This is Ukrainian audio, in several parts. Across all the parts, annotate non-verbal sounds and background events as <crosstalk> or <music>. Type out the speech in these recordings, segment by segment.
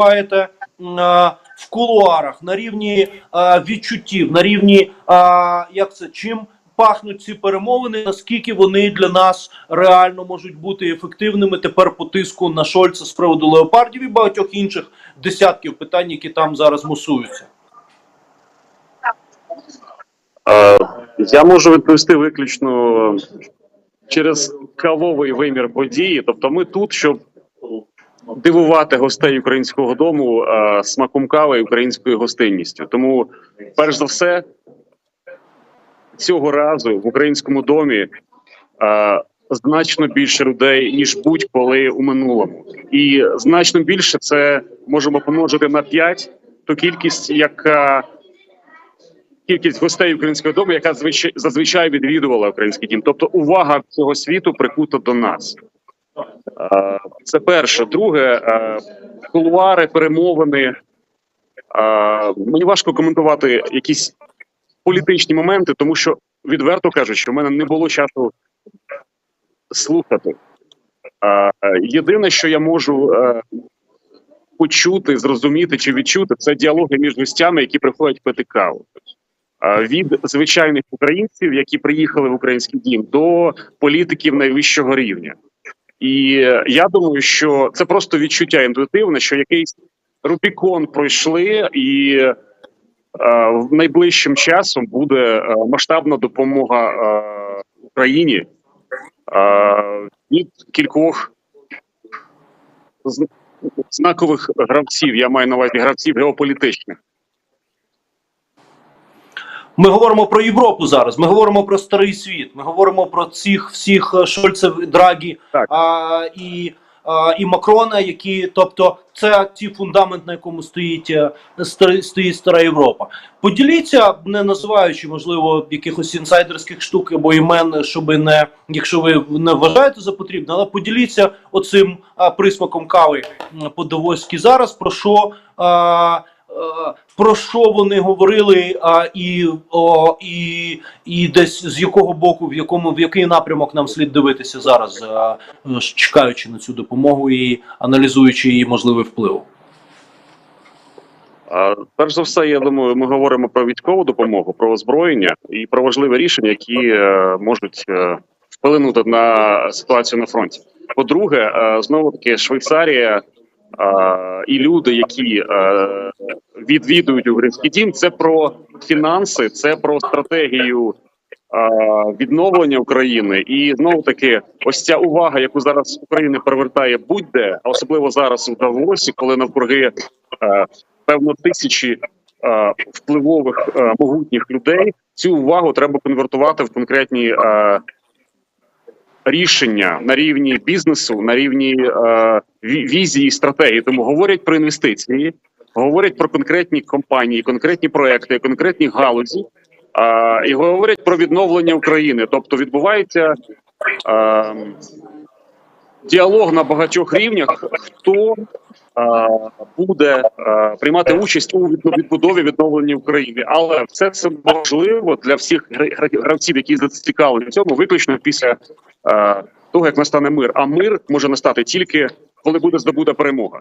відчуваєте в кулуарах, на рівні відчуттів, на рівні як це чим пахнуть ці перемовини? Наскільки вони для нас реально можуть бути ефективними тепер по тиску на Шольца з приводу леопардів і багатьох інших десятків питань, які там зараз мусуються? Е, Я можу відповісти виключно через кавовий вимір події. Тобто, ми тут, щоб дивувати гостей українського дому е, смаком кави і українською гостинністю. Тому, перш за все, цього разу в українському домі е, значно більше людей ніж будь-коли у минулому, і значно більше це можемо помножити на 5 ту кількість, яка кількість гостей українського дому, яка звичай зазвичай відвідувала український дім. Тобто увага всього світу прикута до нас. Е, Це перше. Друге, е, кулуари, перемовини. Е, Мені важко коментувати якісь політичні моменти, тому що відверто кажучи, у мене не було часу слухати. Єдине, що я можу почути, зрозуміти чи відчути, це діалоги між гостями, які приходять пити каву. Від звичайних українців, які приїхали в український дім, до політиків найвищого рівня. І е, я думаю, що це просто відчуття інтуїтивне, що якийсь Рубікон пройшли, і е, найближчим часом буде е, масштабна допомога е, Україні е, від кількох знакових гравців. Я маю на увазі гравців геополітичних. Ми говоримо про Європу зараз. Ми говоримо про старий світ. Ми говоримо про цих всіх е, Шольцев, Драгі Так. а, і, а, і Макрона, які, тобто, це ті фундамент, на якому стоїть е, стоїть стара Європа. Поділіться, не називаючи можливо якихось інсайдерських штук або імен, щоб не, якщо ви не вважаєте за потрібне, але поділіться оцим а, присмаком кави по-давоськи зараз. Про що а, про що вони говорили, а, і, о, і, і десь з якого боку, в якому в який напрямок нам слід дивитися зараз, а, е, чекаючи на цю допомогу і аналізуючи її можливий вплив. Перш за все, я думаю, ми говоримо про військову допомогу, про озброєння і про важливі рішення, які е, можуть е, вплинути на ситуацію на фронті. По-друге, е, знову таки Швейцарія е, і люди, які е, відвідують український дім, це про фінанси, це про стратегію. Відновлення України і знову таки, ось ця увага, яку зараз Україна привертає будь-де, а особливо зараз у Давосі, коли навкруги е, певно тисячі е, впливових могутніх людей. Цю увагу треба конвертувати в конкретні рішення на рівні бізнесу, на рівні е, візії стратегії. Тому говорять про інвестиції, говорять про конкретні компанії, конкретні проекти, конкретні галузі. е, і говорять про відновлення України. Тобто відбувається е, діалог на багатьох рівнях, хто буде приймати участь у відбудові відновленні України. Але все це можливо для всіх гра- гра- гравців, які зацікавлені в цьому, виключно після того, як настане мир. А мир може настати тільки коли буде здобута перемога.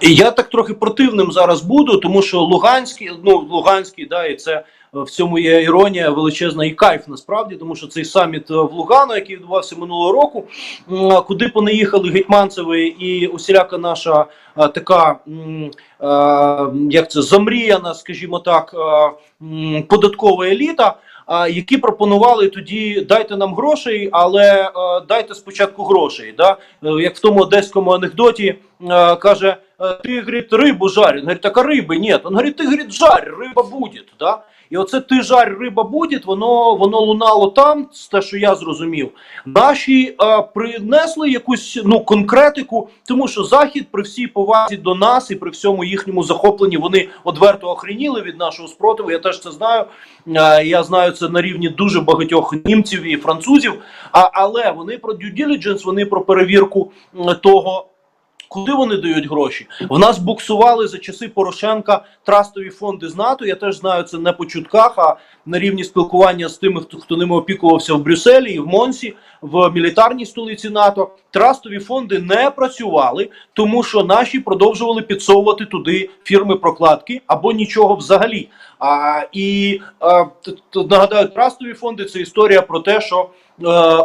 Я так трохи противним зараз буду, тому що Луганський, ну Луганський, да, і це в цьому є іронія величезна і кайф насправді, тому що цей саміт е, в Лугану, який відбувався минулого року, м, куди понаїхали гетьманцеви і усіляка наша е, така е, як це замріяна, скажімо так, е, податкова еліта. Які пропонували тоді дайте нам грошей, але е, дайте спочатку грошей. Да? Е, Як в тому одеському анекдоті е, каже, е, ти говорить, рибу жарь. Он говорить, так а риби нет. Он говорит, ти говорить, жарь, риба буде. Да? І оце ти жарь, риба буде, воно воно лунало там, те, що я зрозумів. Наші е, принесли якусь ну конкретику, тому що захід при всій повазі до нас і при всьому їхньому захопленні вони одверто охреніли від нашого спротиву. Я теж це знаю. Е, я знаю це на рівні дуже багатьох німців і французів. А але вони про due diligence, вони про перевірку того Куди вони дають гроші? В нас буксували за часи Порошенка трастові фонди з НАТО. Я теж знаю це не по чутках, а на рівні спілкування з тими, хто, хто ними опікувався в Брюсселі і в Монсі, в мілітарній столиці НАТО. Трастові фонди не працювали, тому що наші продовжували підсовувати туди фірми прокладки або нічого взагалі. А, і а, нагадаю, трастові фонди це історія про те, що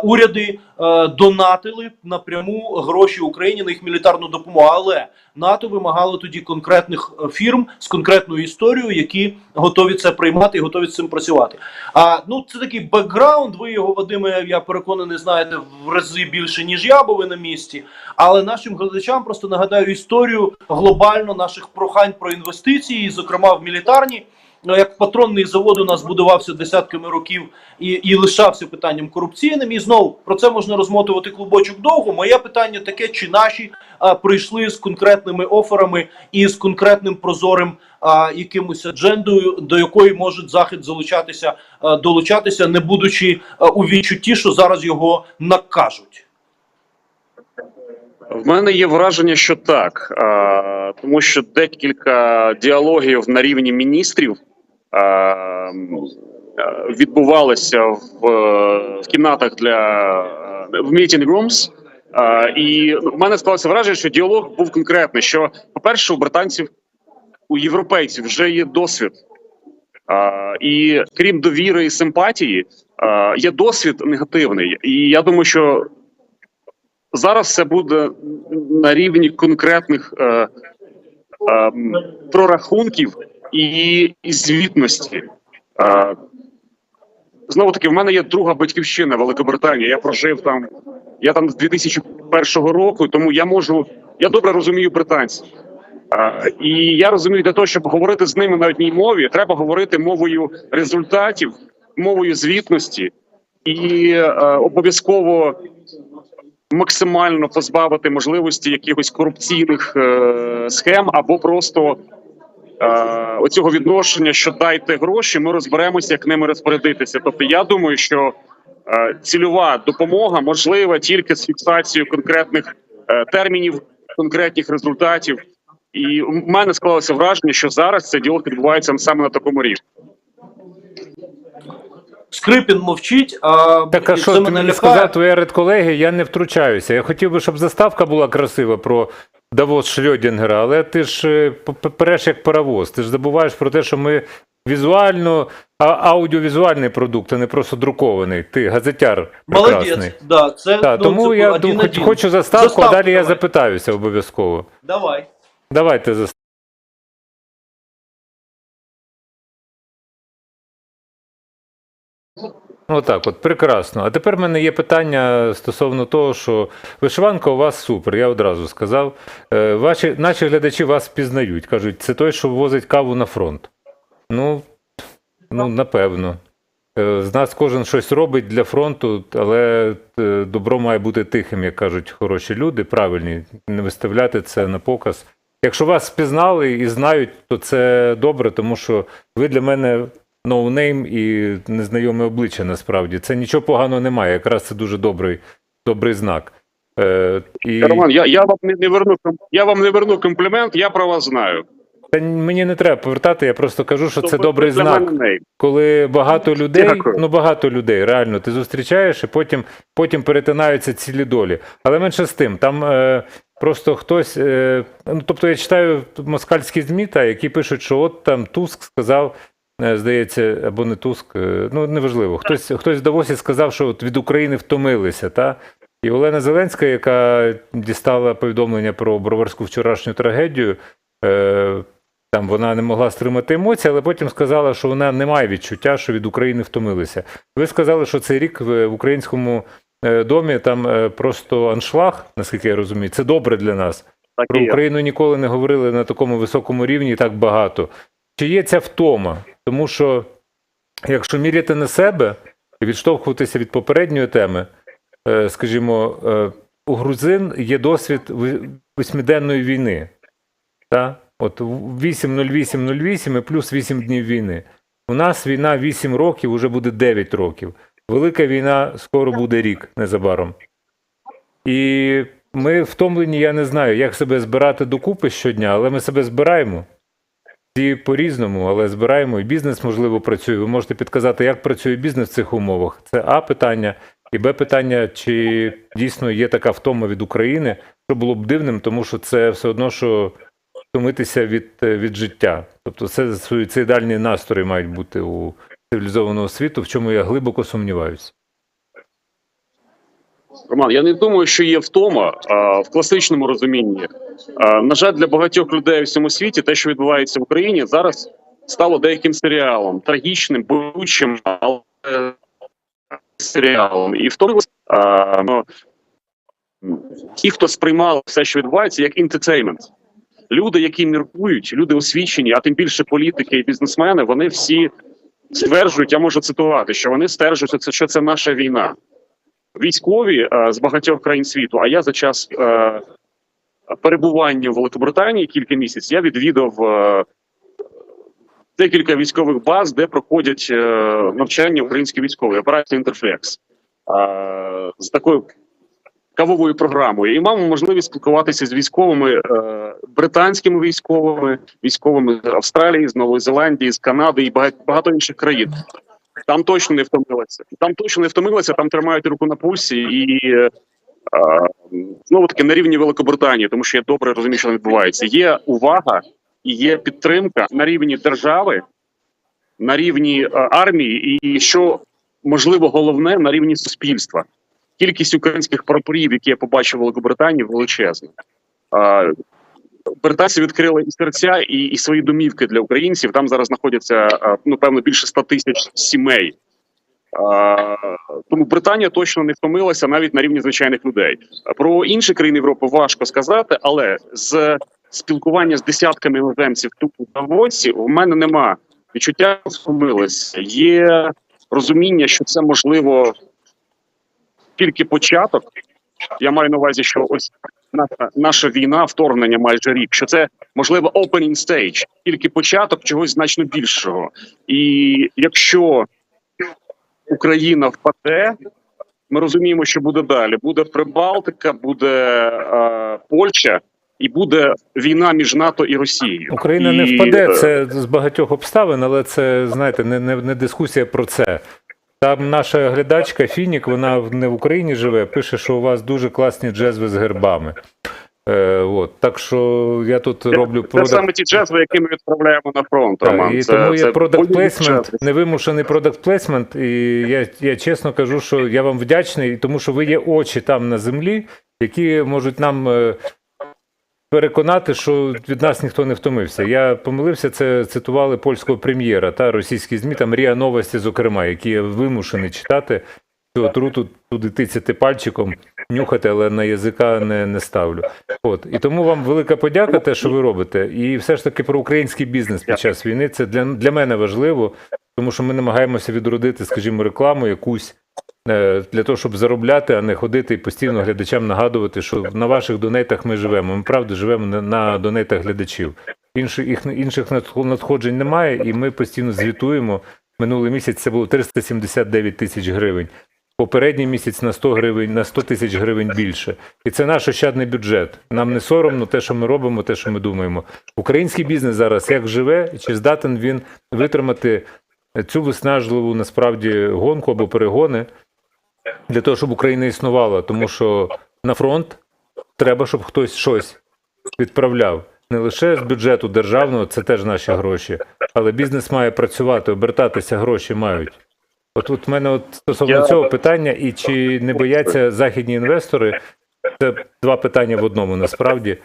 уряди е, донатили напряму гроші Україні на їх мілітарну допомогу. Але НАТО вимагало тоді конкретних е, фірм з конкретною історією, які готові це приймати і готові з цим працювати. А ну це такий бекграунд. Ви його Вадиме, я переконаний, знаєте в рази більше ніж я, бо ви на місці. Але нашим глядачам просто нагадаю історію глобально наших прохань про інвестиції, зокрема в мілітарні. Ну, як патронний завод у нас будувався десятками років і, і лишався питанням корупційним. І знову про це можна розмотувати клубочок довго. Моє питання таке: чи наші а, прийшли з конкретними оферами і з конкретним прозорим а, якимось аджендою, до якої можуть захід залучатися, а, долучатися, не будучи а, у відчутті, що зараз його накажуть. В мене є враження, що так, тому що декілька діалогів на рівні міністрів відбувалися в, е, в кімнатах для е, в meeting rooms. І ну, в мене склалося враження, що діалог був конкретний. Що, по-перше, у британців, у європейців вже є досвід. А, і крім довіри і симпатії, а, є досвід негативний. І я думаю, що зараз це буде на рівні конкретних е, е, м, прорахунків і, звітності. Знову таки, в мене є друга батьківщина Великобританія. Я прожив там. Я там з 2001 року, тому я можу. Я добре розумію британців. Е, і я розумію, для того, щоб говорити з ними на одній мові, треба говорити мовою результатів, мовою звітності і обов'язково максимально позбавити можливості якихось корупційних е, схем або просто оцього відношення, що дайте гроші, ми розберемося, як ними розпорядитися. Тобто, я думаю, що е, цільова допомога можлива тільки з фіксацією конкретних е, термінів, конкретних результатів. І в мене склалося враження, що зараз цей діалог відбувається саме на такому рівні. Скрипін мовчить, а Так, а що ти мене мені лякає. сказав, твоя редколегі, я не втручаюся. Я хотів би, щоб заставка була красива про Давос Шрьодінгера, але ти ж е, п- п- переш як паровоз. Ти ж забуваєш про те, що ми візуально, а аудіовізуальний продукт, а не просто друкований. Ти газетяр прекрасний. Молодець, да, це, Так, ну, тому це я один хоч- один. хочу заставку, Заставку а далі я запитаюся обов'язково. Давай. Давайте заставку. Отак, от прекрасно. А тепер в мене є питання стосовно того, що вишиванка у вас супер, я одразу сказав. Е, Ваші, наші глядачі вас пізнають, кажуть, це той, що возить каву на фронт. Ну, ну напевно. Е, З нас кожен щось робить для фронту, але е, добро має бути тихим, як кажуть хороші люди, правильні, не виставляти це на показ. Якщо вас спізнали і знають, то це добре, тому що ви для мене ноунейм і незнайоме обличчя насправді. Це нічого поганого немає. Якраз це дуже добрий, добрий знак. Е, і... Роман, я, я вам не, не верну я вам не верну комплімент. Я про вас знаю. Та мені не треба повертати, я просто кажу, що це добрий знак. коли багато людей, Дякую. ну багато людей, реально ти зустрічаєш, і потім, потім перетинаються цілі долі. Але менше з тим, там е, просто хтось. Е, ну, тобто я читаю москальські ЗМІ, та, які пишуть, що от там Туск сказав. Е, Здається, або не Туск, е, ну неважливо. Хтось хтось в Давосі сказав, що от від України втомилися. Та? І Олена Зеленська, яка дістала повідомлення про броварську вчорашню трагедію, е, там вона не могла стримати емоції, але потім сказала, що вона не має відчуття, що від України втомилися. Ви сказали, що цей рік в українському е, домі там просто аншлаг, наскільки я розумію. Це добре для нас. Так Про. Україну ніколи не говорили на такому високому рівні так багато. Чи є ця втома? Тому що якщо міряти на себе і відштовхуватися від попередньої теми, е, скажімо, е, у грузин є досвід восьмиденної війни. Та? От 8.08.08 і плюс 8 днів війни. У нас війна 8 років, уже буде 9 років. Велика війна скоро буде рік незабаром. І ми втомлені, я не знаю, як себе збирати докупи щодня, але ми себе збираємо. Всі по-різному, але збираємо і бізнес, можливо, працює. Ви можете підказати, як працює бізнес в цих умовах. Це А питання. І Б питання, чи дійсно є така втома від України, що було б дивним, тому що це все одно, що втомитися від, від життя. Тобто це суїцидальні настрої мають бути у цивілізованого світу, в чому я глибоко сумніваюся. Роман, я не думаю, що є втома а, в класичному розумінні. А, на жаль, для багатьох людей у всьому світі те, що відбувається в Україні, зараз стало деяким серіалом, трагічним, болючим, але серіалом. І в тому а, ну, ті, хто сприймали все, що відбувається, як інтетеймент. Люди, які міркують, люди освічені, а тим більше політики і бізнесмени, вони всі стверджують, я можу цитувати, що вони стверджують, що це наша війна військові е, з багатьох країн світу. А я за час е, перебування в Великобританії кілька місяців я відвідав е, декілька військових баз, де проходять навчання українські військові операція Інтерфлекс з такою кавовою програмою. І мав можливість спілкуватися з військовими британськими військовими, військовими з Австралії, з Нової Зеландії, з Канади і багато інших країн. Там точно не втомилися. Там точно не втомилися, там тримають руку на пульсі і е, знову таки на рівні Великобританії, тому що я добре розумію, що там відбувається. Є увага і є підтримка на рівні держави, на рівні е, армії, і що можливо головне на рівні суспільства. Кількість українських прапорів, які я побачив у Великобританії, величезна. Британці відкрили і серця, і, і свої домівки для українців. Там зараз знаходяться е, ну певно більше 100 тисяч сімей. Тому Британія точно не втомилася навіть на рівні звичайних людей. Про інші країни Європи важко сказати, але з спілкування з десятками іноземців тут у Давосі у мене нема відчуття втомилися. Є розуміння, що це можливо тільки початок. Я маю на увазі, що ось наша, наша війна, вторгнення майже рік, що це можливо opening stage, тільки початок чогось значно більшого. І якщо Україна впаде, ми розуміємо, що буде далі. Буде Прибалтика, буде е, Польща, і буде війна між НАТО і Росією. Україна і, не впаде, е, це з багатьох обставин, але це, знаєте, не, не, не дискусія про це. Там наша глядачка Фінік, вона не в Україні живе, пише, що у вас дуже класні джезви з гербами. Е, от. Так що я тут роблю Це продакт саме ті джезви, які ми відправляємо на фронт. Так, і це, тому це є продакт плейсмент, невимушений продакт плейсмент. І я, я чесно кажу, що я вам вдячний, тому що ви є очі там на землі, які можуть нам е, переконати, що від нас ніхто не втомився. Я помилився, це цитували польського прем'єра та російські ЗМІ, там Ріа Новості, зокрема, які я читати. Цю отруту туди тицяти пальчиком, нюхати, але на язика не, не ставлю. От і тому вам велика подяка, те, що ви робите. І все ж таки про український бізнес під час війни. Це для, для мене важливо, тому що ми намагаємося відродити, скажімо, рекламу якусь для того, щоб заробляти, а не ходити і постійно глядачам нагадувати, що на ваших донейтах ми живемо. Ми правда живемо на, донейтах глядачів. Інших їх інших надх- надходжень немає, і ми постійно звітуємо. Минулий місяць це було 379 тисяч гривень. Попередній місяць на 100 гривень, на 100 тисяч гривень більше. І це наш ощадний бюджет. Нам не соромно те, що ми робимо, те, що ми думаємо. Український бізнес зараз як живе, чи здатен він витримати цю виснажливу насправді гонку або перегони для того, щоб Україна існувала. Тому що на фронт треба, щоб хтось щось відправляв. Не лише з бюджету державного, це теж наші гроші, але бізнес має працювати, обертатися, гроші мають. От тут в мене от стосовно Я- цього питання, і чи не бояться західні інвестори? Це два питання в одному насправді.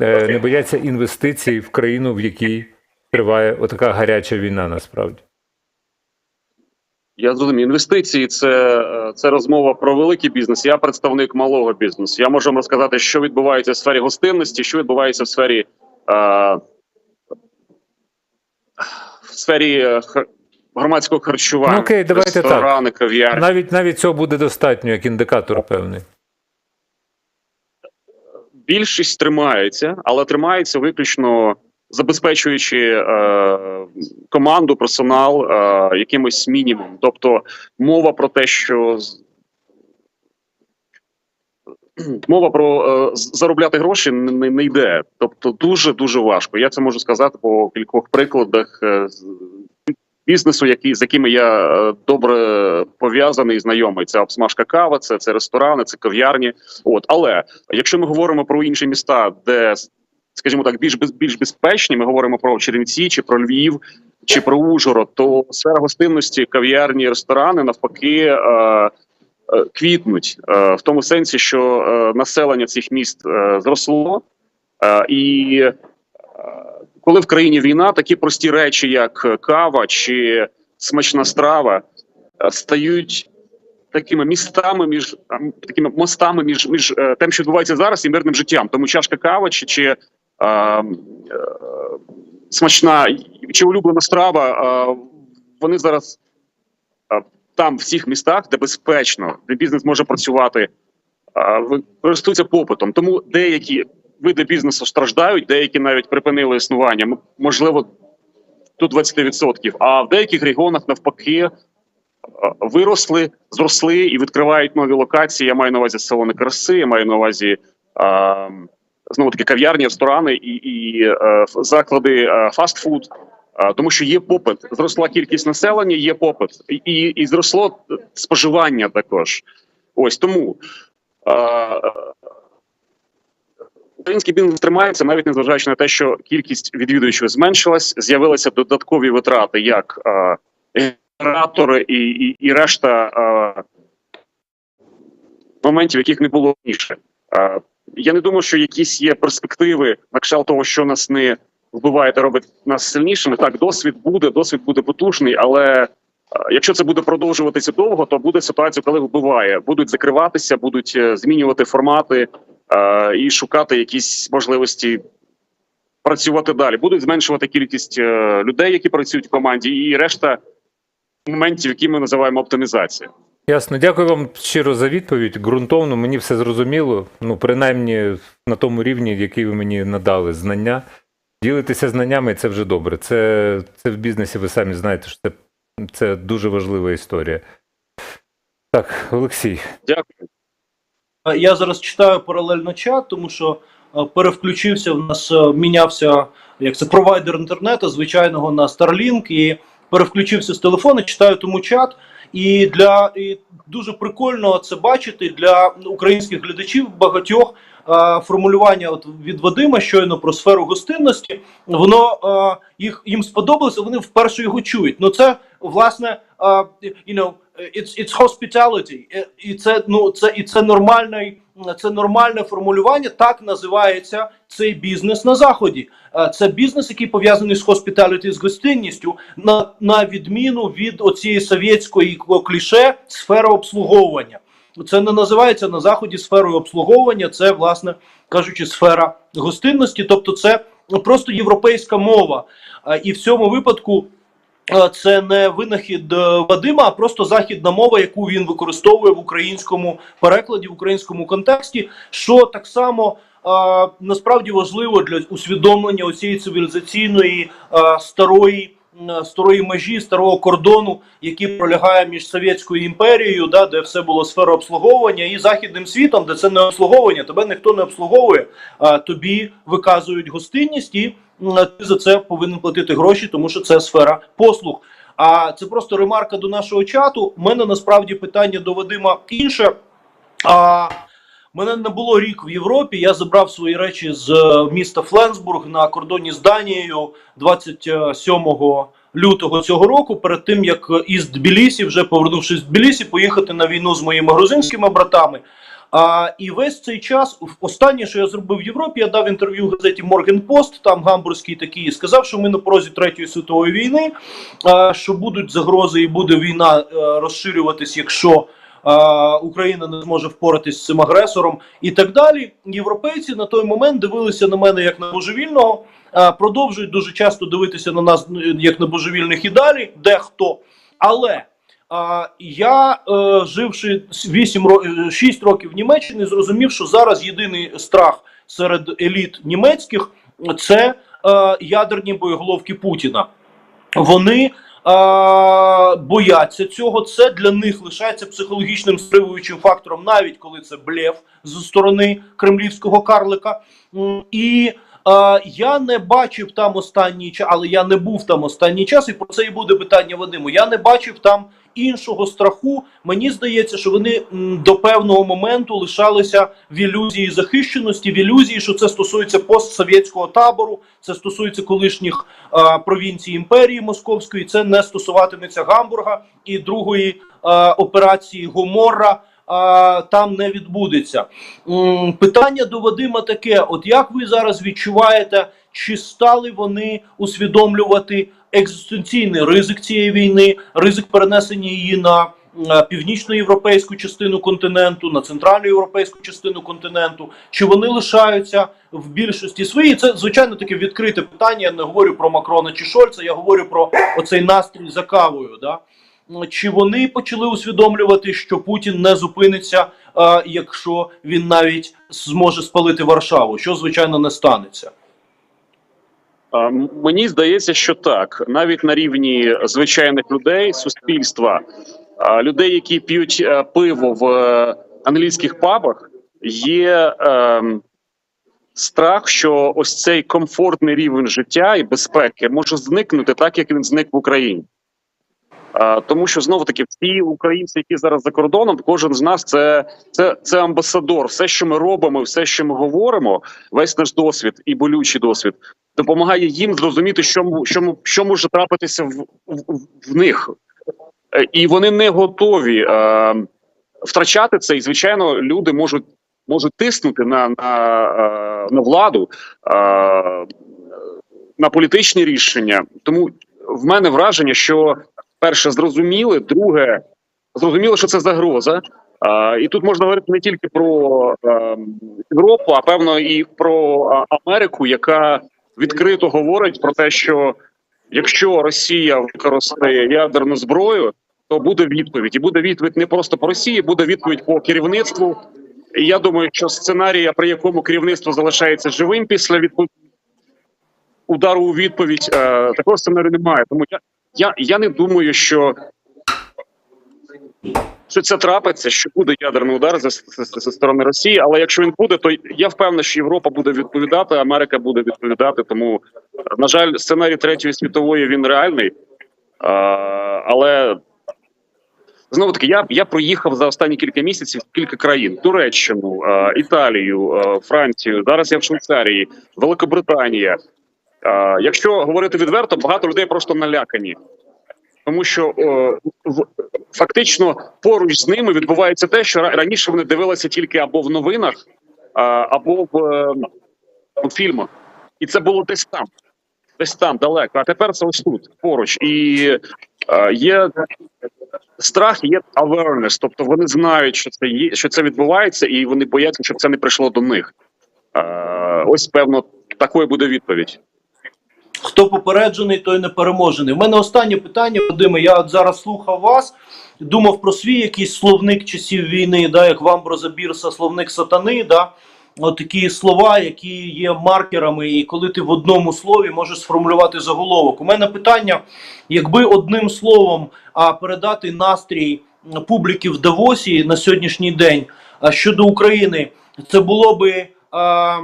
Е, Не бояться інвестицій в країну, в якій триває отака гаряча війна, насправді. Я зрозумів. Інвестиції це, е, це розмова про великий бізнес. Я представник малого бізнесу. Я можу вам розказати, що відбувається в сфері гостинності, що відбувається в сфері е, в сфері е, громадського харчування. Ну, окей, давайте так. ресторани, кав'ярні. Навіть навіть цього буде достатньо як індикатор певний. Більшість тримається, але тримається виключно забезпечуючи е, команду, персонал е, якимось мінімум. Тобто мова про те, що <clears throat> мова про е, заробляти гроші не, не, йде. Тобто, дуже дуже важко. Я це можу сказати по кількох прикладах е, бізнесу, які, з якими я е, добре пов'язаний, знайомий. Це обсмажка кава, це, це ресторани, це кав'ярні. От, але якщо ми говоримо про інші міста, де скажімо так, більш більш безпечні, ми говоримо про Чернівці чи про Львів. Чи про Ужгород, то сфера гостинності, кав'ярні, ресторани навпаки е, е, квітнуть е, в тому сенсі, що е, населення цих міст зросло, і коли в країні війна, такі прості речі, як кава чи смачна страва, стають такими містами між такими мостами між між тим, що відбувається зараз, і мирним життям. Тому чашка кава чи, чи смачна чи улюблена страва, е, вони зараз е, там, в цих містах, де безпечно, де бізнес може працювати, е, користуються попитом. Тому деякі види бізнесу страждають, деякі навіть припинили існування. Можливо, до 20%. А в деяких регіонах навпаки е, виросли, зросли і відкривають нові локації. Я маю на увазі салони краси, я маю на увазі. е, Знову таки кав'ярні, ресторани і, і е, заклади е, фастфуд, е, тому що є попит. Зросла кількість населення, є попит, і, і, зросло споживання також. Ось тому е, український бізнес тримається, навіть незважаючи на те, що кількість відвідувачів зменшилась, з'явилися додаткові витрати, як е, генератори і, і, і решта е, моментів, яких не було раніше. Е, я не думаю, що якісь є перспективи на кшталт того, що нас не вбиває та робить нас сильнішими. Так, досвід буде, досвід буде потужний, але е, якщо це буде продовжуватися довго, то буде ситуація, коли вбиває. Будуть закриватися, будуть е, змінювати формати е, і шукати якісь можливості працювати далі. Будуть зменшувати кількість е, людей, які працюють в команді, і решта моментів, які ми називаємо оптимізація. Ясно, дякую вам щиро за відповідь. Ґрунтовно, мені все зрозуміло. Ну, принаймні на тому рівні, який ви мені надали знання. Ділитися знаннями це вже добре. Це, це в бізнесі, ви самі знаєте, що це, це дуже важлива історія. Так, Олексій. Дякую. Я зараз читаю паралельно чат, тому що перевключився. В нас мінявся як це провайдер інтернету, звичайного на Starlink, і перевключився з телефону. Читаю тому чат. І для і дуже прикольно це бачити для українських глядачів багатьох е, формулювання от від Вадима щойно про сферу гостинності. Воно е, їх їм сподобалося. Вони вперше його чують. Ну це власне е, you know, it's, it's hospitality. І це ну це і це нормальний. Це нормальне формулювання. Так називається цей бізнес на заході. Е, Це бізнес, який пов'язаний з hospitality, з гостинністю, на, на відміну від оцієї совєтської кліше сфера обслуговування. Це не називається на заході сферою обслуговування. Це, власне кажучи, сфера гостинності. Тобто, це просто європейська мова. Е, І в цьому випадку. Е, Це не винахід е, Вадима, а просто західна мова, яку він використовує в українському перекладі, в українському контексті, що так само а, насправді важливо для усвідомлення цієї цивілізаційної а, старої. Старої межі, старого кордону, який пролягає між Совєтською імперією, да, де все було сфера обслуговування, і західним світом, де це не обслуговування, тебе ніхто не обслуговує, а тобі виказують гостинність, і ти за це повинен платити гроші, тому що це сфера послуг. А це просто ремарка до нашого чату. У мене насправді питання до Вадима інше. А мене не було рік в Європі. Я забрав свої речі з е, міста Фленсбург на кордоні з Данією 27 лютого цього року. Перед тим як із Тбілісі, вже повернувшись з Тбілісі, поїхати на війну з моїми грузинськими братами. А, і весь цей час, останнє, що я зробив в Європі, я дав інтерв'ю газеті Morgen Post, там гамбурзький такий, сказав, що ми на порозі Третьої світової війни, а, що будуть загрози і буде війна е, розширюватись, якщо а, Україна не зможе впоратись з цим агресором і так далі. Європейці на той момент дивилися на мене як на божевільного, продовжують дуже часто дивитися на нас ну, як на божевільних і далі, дехто. Але я, е, живши 8 ро- е, 6 років в Німеччині, зрозумів, що зараз єдиний страх серед еліт німецьких це е, ядерні боєголовки Путіна. Вони бояться цього. Це для них лишається психологічним стримуючим фактором, навіть коли це блеф зі сторони кремлівського карлика. І е, я не бачив там останній час, але я не був там останній час, і про це і буде питання Вадиму. Я не бачив там іншого страху. Мені здається, що вони до певного моменту лишалися в ілюзії захищеності, в ілюзії, що це стосується постсовєтського табору, це стосується колишніх а, провінцій імперії Московської. Це не стосуватиметься Гамбурга і другої а, операції Гоморра. Там не відбудеться. Питання до Вадима таке: от як ви зараз відчуваєте, чи стали вони усвідомлювати екзистенційний ризик цієї війни, ризик перенесення її на північноєвропейську частину континенту, на центральноєвропейську частину континенту, чи вони лишаються в більшості своїй? Це звичайно таке відкрите питання. Я не говорю про Макрона чи Шольца, я говорю про оцей настрій за кавою. Да? Чи вони почали усвідомлювати, що Путін не зупиниться, якщо він навіть зможе спалити Варшаву, що звичайно не станеться? Мені здається, що так, навіть на рівні звичайних людей, суспільства, людей, які п'ють е, пиво в е, англійських пабах, є ем, страх, що ось цей комфортний рівень життя і безпеки може зникнути так, як він зник в Україні. Тому що знову таки всі українці, які зараз за кордоном, кожен з нас це, це, це амбасадор. Все, що ми робимо, все, що ми говоримо, весь наш досвід і болючий досвід допомагає їм зрозуміти, що, що, що може трапитися в, в, в них. Е, І вони не готові е, втрачати це. І, звичайно, люди можуть, можуть тиснути на, на, е, на владу, е, на політичні рішення. Тому в мене враження, що перше зрозуміли, друге, зрозуміло, що це загроза. А, і тут можна говорити не тільки про е, Європу, а певно і про а, Америку, яка відкрито говорить про те, що якщо Росія використає ядерну зброю, то буде відповідь, і буде відповідь не просто по Росії, буде відповідь по керівництву. І я думаю, що сценарія, при якому керівництво залишається живим після відпо... удару у відповідь, е, такого сценарію немає. Тому я, я, я не думаю, що. Що це трапиться, що буде ядерний удар зі, сторони Росії, але якщо він буде, то я впевнений, що Європа буде відповідати, Америка буде відповідати. Тому, на жаль, сценарій третьої світової він реальний. А, але знову таки, я, я проїхав за останні кілька місяців кілька країн: Туреччину, а, Італію, а, Францію. Зараз я в Швейцарії, Великобританія. А, якщо говорити відверто, багато людей просто налякані. Тому що в, фактично поруч з ними відбувається те, що раніше вони дивилися тільки або в новинах, або в, е, у фільмах. І це було десь там, десь там далеко. А тепер це ось тут, поруч. І е, є страх, є awareness, тобто вони знають, що це є, що це відбувається, і вони бояться, щоб це не прийшло до них. Е, ось певно, такою буде відповідь. Хто попереджений, той не переможений. У мене останнє питання, Вадиме. Я от зараз слухав вас, думав про свій якийсь словник часів війни, да, як в Амброза Бірса, словник сатани. Да, от такі слова, які є маркерами, і коли ти в одному слові можеш сформулювати заголовок. У мене питання: якби одним словом а, передати настрій публіки в Давосі на сьогоднішній день а, щодо України, це було би. А,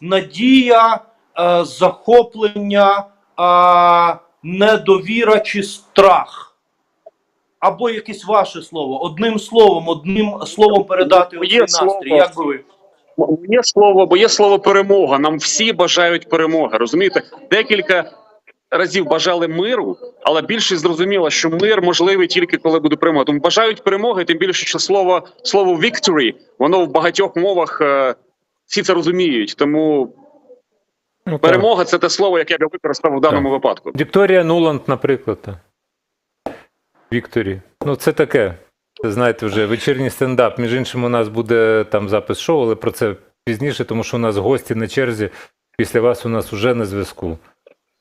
надія, е, захоплення, е, недовіра чи страх. Або якесь ваше слово. Одним словом, одним словом передати оцей настрій. Як би ви? Є слово, бо є слово перемога. Нам всі бажають перемоги. Розумієте, декілька разів бажали миру, але більшість зрозуміла, що мир можливий тільки коли буде перемога. Тому бажають перемоги, тим більше, що слово слово victory, воно в багатьох мовах е, всі це розуміють. Тому Ну, так. перемога це те слово, яке я б використав в даному випадку. Вікторія Нуланд, наприклад. Вікторі. Ну, це таке. Це, знаєте, вже вечірній стендап. Між іншим, у нас буде там запис шоу, але про це пізніше, тому що у нас гості на черзі. Після вас у нас уже на зв'язку.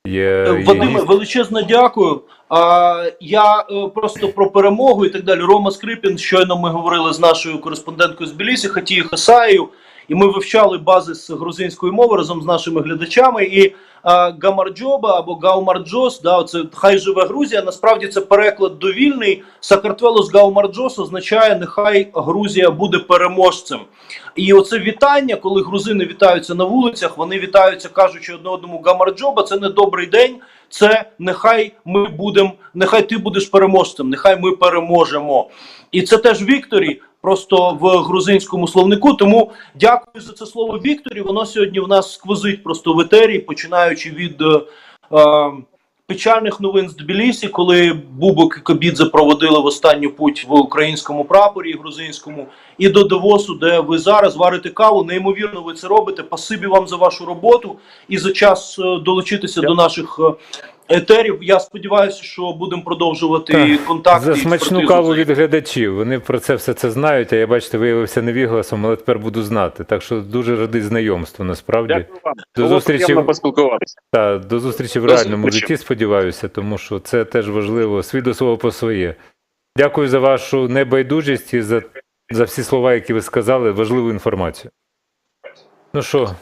Є, є Вадиме, гість. величезно дякую. А, я е, просто про перемогу і так далі. Рома Скрипін, щойно ми говорили з нашою кореспонденткою з Білісі, Хатією Хасаєю. І ми вивчали бази з грузинської мови разом з нашими глядачами. І а, Гамарджоба або Гаумарджос, да, це хай живе Грузія. Насправді це переклад довільний. Сакартвелос Гаумарджос означає нехай Грузія буде переможцем. І оце вітання, коли грузини вітаються на вулицях, вони вітаються, кажучи одне одному Гамарджоба, це не добрий день. Це нехай ми будемо, нехай ти будеш переможцем, нехай ми переможемо. І це теж Вікторі, просто в грузинському словнику. Тому дякую за це слово Вікторі. Воно сьогодні в нас сквозить просто в етері, починаючи від е, е, печальних новин з Тбілісі, коли Бубок і Кобідзе проводили в останню путь в українському прапорі і грузинському, і до Девосу, де ви зараз варите каву. Неймовірно, ви це робите. Пасибі вам за вашу роботу і за час е, долучитися до наших. Етерів, я сподіваюся, що будемо продовжувати Так, контакти. За смачну каву від глядачів. Вони про це все це знають, а я бачите, виявився невігласом, але тепер буду знати. Так що дуже радий знайомству, насправді. Дякую вам. До Було зустрічі. поспілкуватися. Та до зустрічі в До реальному зустрічі. житті, сподіваюся, тому що це теж важливо. Свій до свого по своє. Дякую за вашу небайдужість і за, за всі слова, які ви сказали, важливу інформацію. Ну що,